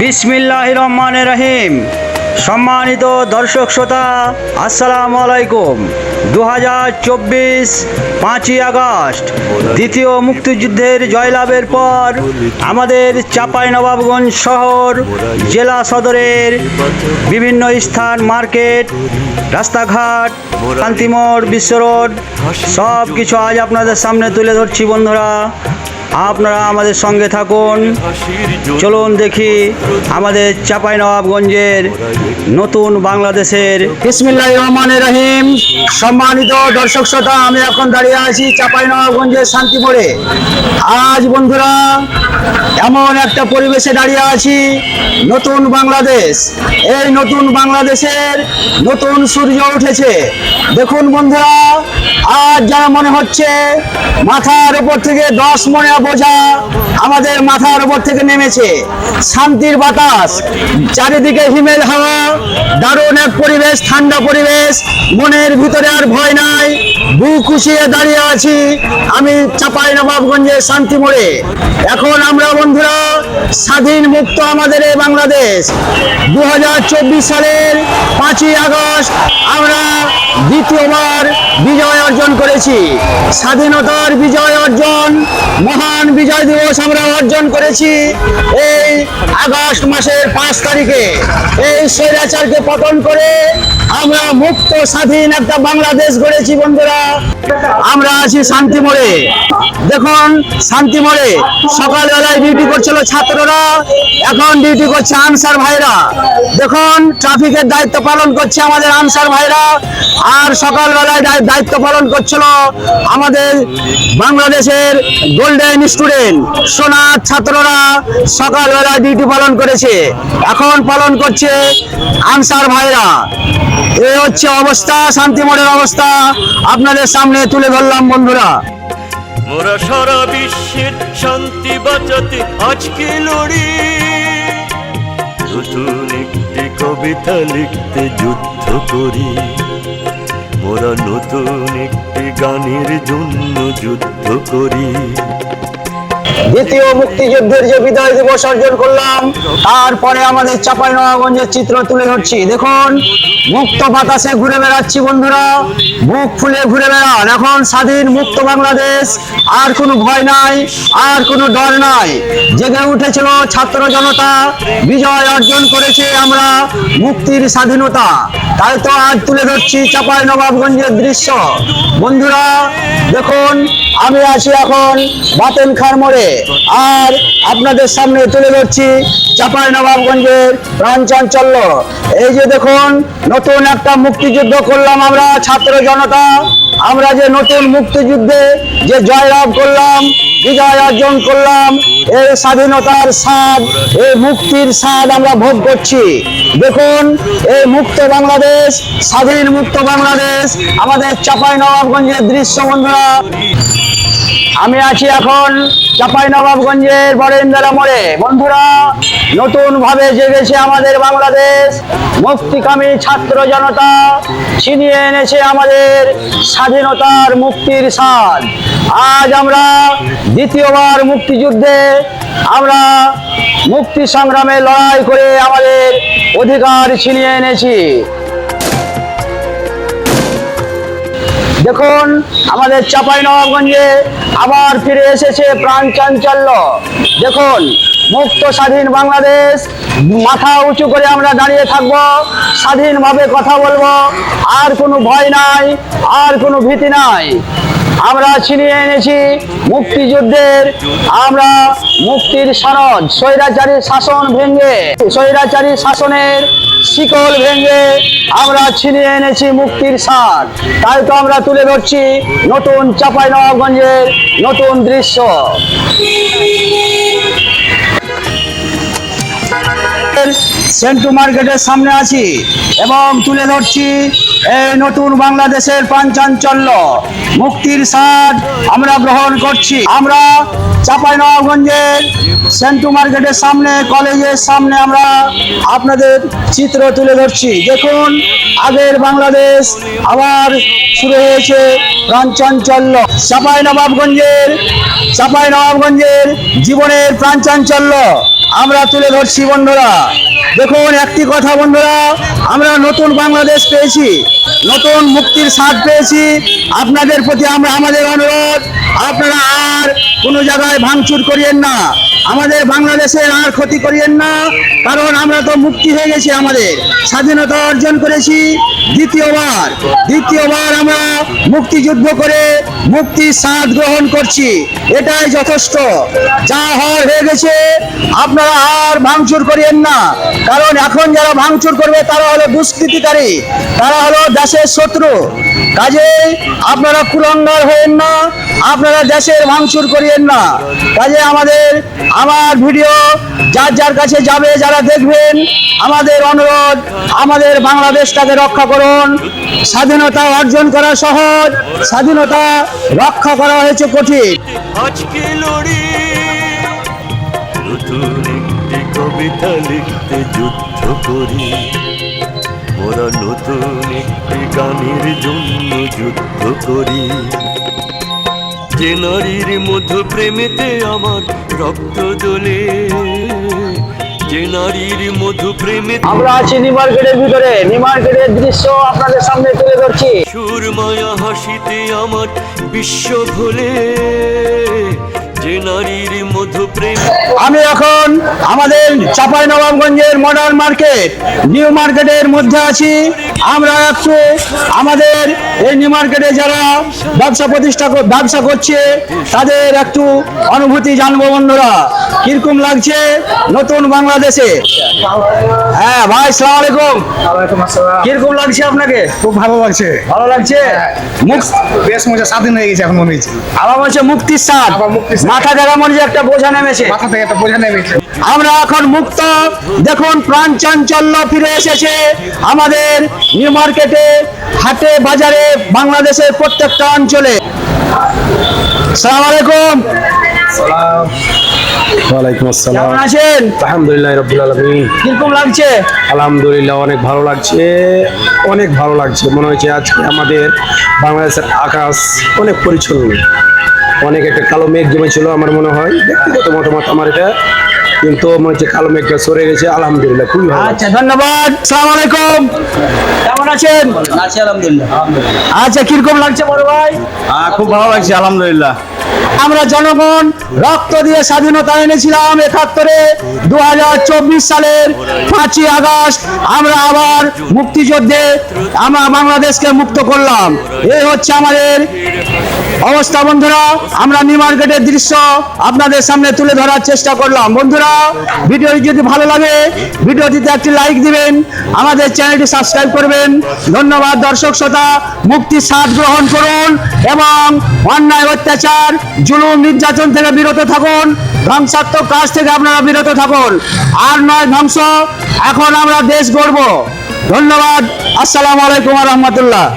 বিসমিল্লাহ রহমান রহিম সম্মানিত দর্শক শ্রোতা, আসসালামু আলাইকুম। দু হাজার চব্বিশ পাঁচই আগস্ট, দ্বিতীয় মুক্তিযুদ্ধের জয়লাভের পর আমাদের চাঁপাইনবাবগঞ্জ শহর, জেলা সদরের বিভিন্ন স্থান, মার্কেট, রাস্তাঘাট শান্তিমোড় বিশ্ব রোড সব কিছু আজ আপনাদের সামনে তুলে ধরছি বন্ধুরা। আপনারা আমাদের সঙ্গে থাকুন। চলুন দেখি আমাদের চাপাই নবাবগঞ্জের নতুন বাংলাদেশের বিসমিল্লাহ রহমান রহিম। সম্মানিত দর্শক শ্রোতা, আমি এখন দাঁড়িয়ে আছি চাপাই নবাবগঞ্জের শান্তিপুরে আজ বন্ধুরা, এমন একটা পরিবেশে দাঁড়িয়ে আছি, নতুন বাংলাদেশ। এই নতুন বাংলাদেশের নতুন সূর্য উঠেছে। দেখুন বন্ধুরা, আজ যারা মনে হচ্ছে, মাথার উপর থেকে দশ মনে বোঝা আমাদের মাথার উপর থেকে নেমেছে। শান্তির বাতাস, চারিদিকে হিমেল হাওয়া, দারুণ এক পরিবেশ, ঠান্ডা পরিবেশ, মনের ভিতরে আর ভয় নাই। বুক খুশিয়ে দাঁড়িয়ে আছি আমি চাপাই নবাবগঞ্জের শান্তি মোড়ে। এখন আমরা বন্ধুরা স্বাধীন মুক্ত আমাদের এই বাংলাদেশ। দু হাজার চব্বিশ সালের পাঁচই আগস্ট আমরা দ্বিতীয়বার বিজয় অর্জন করেছি। স্বাধীনতার বিজয় অর্জন, মহান বিজয় দিবস আমরা অর্জন করেছি এই আগস্ট মাসের পাঁচ তারিখে। এই স্বৈরাচারকে পতন করে আমরা মুক্ত স্বাধীন একটা বাংলাদেশ গড়েছি বন্ধুরা। আমরা আছি শান্তি মোড়ে। দেখুন, শান্তি মোড়ে সকালবেলায় ডিউটি করছিল ছাত্ররা, এখন ডিউটি করছে আনসার ভাইরা। দেখুন ট্রাফিকের দায়িত্ব পালন করছে আমাদের আনসার ভাইরা, আর সকালবেলায় দায়- দায়িত্ব পালন করছিল আমাদের বাংলাদেশের গোল্ডেন স্টুডেন্ট সোনার ছাত্ররা সকালবেলা ডিউটি পালন করেছে। এখন পালন করছে আনসার ভাইরা। এই হচ্ছে অবস্থা শান্তিমোড়ের অবস্থা। আপনাদের সামনে তুলে ধরলাম, বন্ধুরা। মোরা সারা বিশ্বের শান্তি বাঁচাতে আজকে লড়ি। নতুন একটি কবিতা লিখতে যুদ্ধ করি। মোরা নতুন একটি গানের জন্য যুদ্ধ করি। দ্বিতীয় মুক্তিযুদ্ধের যে বিদায় দিবস অর্জন করলাম, তারপরে আমাদের চাপাই নবাবগঞ্জের চিত্র তুলে ধরছি। দেখুন, মুক্ত বাতাসে ঘুরে বেড়াচ্ছি বন্ধুরা বুক ফুলে ঘুরে বেড়ান। এখন স্বাধীন মুক্ত বাংলাদেশ, আর কোনো ভয় নাই, আর কোনো ডর নাই। জেগে উঠেছিল ছাত্র জনতা, বিজয় অর্জন করেছে আমরা মুক্তির স্বাধীনতা। তাই তো আজ তুলে ধরছি চাপাই নবাবগঞ্জের দৃশ্য। বন্ধুরা, দেখুন, আমি আছি এখন বাতেন খার আর আপনাদের সামনে তুলে ধরছি চাপাই নবাবগঞ্জের প্রাণ চাঞ্চল্য। এই যে দেখুন, নতুন একটা মুক্তিযুদ্ধ করলাম আমরা, ছাত্র জনতা। আমরা যে নতুন মুক্তিযুদ্ধে যে জয়লাভ করলাম, বিজয় অর্জন করলাম এই স্বাধীনতার স্বাদ, এই মুক্তির স্বাদ আমরা ভোগ করছি। দেখুন, এই মুক্ত বাংলাদেশ, স্বাধীন মুক্ত বাংলাদেশ, আমাদের চাপাই নবাবগঞ্জের দৃশ্য বন্ধুরা। আমি আছি এখন চাপাই নবাবগঞ্জের বরেন্দ্রা মোড়ে। বন্ধুরা নতুন ভাবে জেগেছে আমাদের বাংলাদেশ। মুক্তিকামী ছাত্র জনতা ছিনিয়ে এনেছে আমাদের স্বাধীনতার মুক্তির স্বাদ। আজ আমরা দ্বিতীয়বার মুক্তিযুদ্ধে আমরা মুক্তি সংগ্রামে লড়াই করে আমাদের অধিকার ছিনিয়ে এনেছি। দেখুন, আমাদের চাপাই নবাবগঞ্জে আবার ফিরে এসেছে প্রাণ চাঞ্চল্য। দেখুন, মুক্ত স্বাধীন বাংলাদেশ, মাথা উঁচু করে আমরা দাঁড়িয়ে থাকব, স্বাধীনভাবে কথা বলব, আর কোনো ভয় নাই, আর কোনো ভীতি নাই। আমরা ছিনিয়ে এনেছি মুক্তিযুদ্ধের, আমরা মুক্তির সনদ স্বৈরাচারী শাসন ভেঙে স্বৈরাচারী শাসনের শিকল ভেঙে আমরা ছিনিয়ে এনেছি মুক্তির সার তাই তো আমরা তুলে ধরছি নতুন চাপাই নবাবগঞ্জের নতুন দৃশ্য। সেন্টু মার্কেটের সামনে আছি এবং তুলে ধরছি এই নতুন বাংলাদেশের পাঞ্চাঞ্চল্য। মুক্তির স্বাদ আমরা গ্রহণ করছি। আমরা চাপাই নবাবগঞ্জের সেন্টু মার্কেটের সামনে, কলেজের সামনে আমরা আপনাদের চিত্র তুলে ধরছি। দেখুন, আগের বাংলাদেশ আবার শুরু হয়েছে প্রাণচাঞ্চল্য চাপাই নবাবগঞ্জের চাপাই নবাবগঞ্জের জীবনের প্রাণচাঞ্চল্য আমরা তুলে ধরছি বন্ধুরা। দেখুন, একটি কথা বন্ধুরা, আমরা নতুন বাংলাদেশ পেয়েছি, নতুন মুক্তির স্বাদ পেয়েছি। আপনাদের প্রতি আমরা আমাদের অনুরোধ, আপনারা আর কোনো জায়গায় ভাঙচুর করিয়েন না। আমাদের বাংলাদেশের আর ক্ষতি করিয়েন না, কারণ আমরা তো মুক্তি হয়ে গেছি আমাদের। স্বাধীনতা অর্জন করেছি দ্বিতীয়বার। দ্বিতীয়বার আমরা মুক্তিযুদ্ধ করে মুক্তির স্বাদ গ্রহণ করছি। এটাই যথেষ্ট। যা হওয়ার হয়ে গেছে আপনারা আর ভাঙচুর করিয়েন না। কারণ এখন যারা ভাঙচুর করবে, তারা হলো দুষ্কৃতিকারী, তারা হলো দেশের শত্রু। কাজেই আপনারা কুলঙ্গার হয়েন না, আপনারা দেশের ভাঙচুর করিয়েন না। কাজে আমাদের, আমার ভিডিও যার যার কাছে যাবে, যারা দেখবেন, আমাদের অনুরোধ, আমাদের বাংলাদেশটাকে রক্ষা করুন। স্বাধীনতা অর্জন করা সহজ, স্বাধীনতা রক্ষা করা হয়েছে কঠিন। কবিতা লিখতে যুদ্ধ করি। ওরা নতুন একটি গানের জন্য যুদ্ধ করি। যে নারীর মধু প্রেমেতে আমার রক্ত দোলে যে নারীর মধু প্রেমেতে আমরা আছি নিউ মার্কেটের ভিতরে। নিউ মার্কেটের দৃশ্য আপনাদের সামনে তুলে ধরছি। সুর মায়া হাসিতে আমার বিশ্ব ভোলে। যে নারীর মধু প্রেম। আমি এখন আমাদের চাপাই নবাবগঞ্জের মডার্ন মার্কেট নিউ মার্কেটের মধ্যে আছি। আমরা একটু আমাদের এই নিউ মার্কেটে যারা ব্যবসা প্রতিষ্ঠা কর- ব্যবসা করছে তাদের একটু অনুভূতি জানব বন্ধুরা। কীরকম লাগছে নতুন বাংলাদেশে? হ্যাঁ ভাই সালাম আলাইকুম। কীরকম লাগছে আপনাকে? খুব ভালো লাগছে। ভালো লাগছে? মুখ বেশ মজা স্বাধীন হয়ে গেছে এখন মনে হচ্ছে। আবার স্বাদ। মুক্তির স্বাদ। মাথা জায়গা মনে একটা বোঝা নেমেছে। মাথা থেকে একটা বোঝা নেমেছে। আমরা এখন মুক্ত। দেখুন প্রাণ চাঞ্চল্য ফিরে এসেছে। আমাদের নিউ মার্কেটে হাটে বাজারে বাংলাদেশের প্রত্যেকটা অঞ্চলে। সালাম। আলাইকুম ওয়ালাইকুম আসসালাম। কেমন আছেন? আলহামদুলিল্লাহ আলমিন। কীরকম লাগছে? আলহামদুলিল্লাহ অনেক ভালো লাগছে। অনেক ভালো লাগছে। মনে হচ্ছে আজকে আমাদের বাংলাদেশের আকাশ অনেক পরিচ্ছন্ন। অনেক একটা কালো মেঘ জমেছিল আমার মনে হয়। ব্যক্তিগত মতামত আমার এটা। কিন্তু মনে হচ্ছে কালো মেঘটা সরে গেছে আলহামদুলিল্লাহ খুবই ভালো আচ্ছা ধন্যবাদ সালাম আলাইকুম। কেমন আছেন? আছি আলহামদুলিল্লাহ। আচ্ছা কীরকম লাগছে বড় ভাই? খুব ভালো লাগছে আলহামদুলিল্লাহ। আমরা জনগণ রক্ত দিয়ে স্বাধীনতা এনেছিলাম একাত্তরে দু সালের পাঁচই আগস্ট। আমরা আবার মুক্তিযুদ্ধে আমরা বাংলাদেশকে মুক্ত করলাম। এই হচ্ছে আমাদের অবস্থা, বন্ধুরা। আমরা নিউ মার্কেটের দৃশ্য আপনাদের সামনে তুলে ধরার চেষ্টা করলাম। বন্ধুরা, ভিডিওটি যদি ভালো লাগে, ভিডিওটিতে একটি লাইক দিবেন, আমাদের চ্যানেলটি সাবস্ক্রাইব করবেন। ধন্যবাদ, দর্শক শ্রোতা। মুক্তির স্বাদ গ্রহণ করুন এবং অন্যায় অত্যাচার, জুলুম, নির্যাতন থেকে বিরত থাকুন। ধ্বংসাত্মক কাজ থেকে আপনারা বিরত থাকুন। আর নয় ধ্বংস, এখন আমরা দেশ গড়ব। ধন্যবাদ। আসসালামু আলাইকুম রহমতুল্লাহ।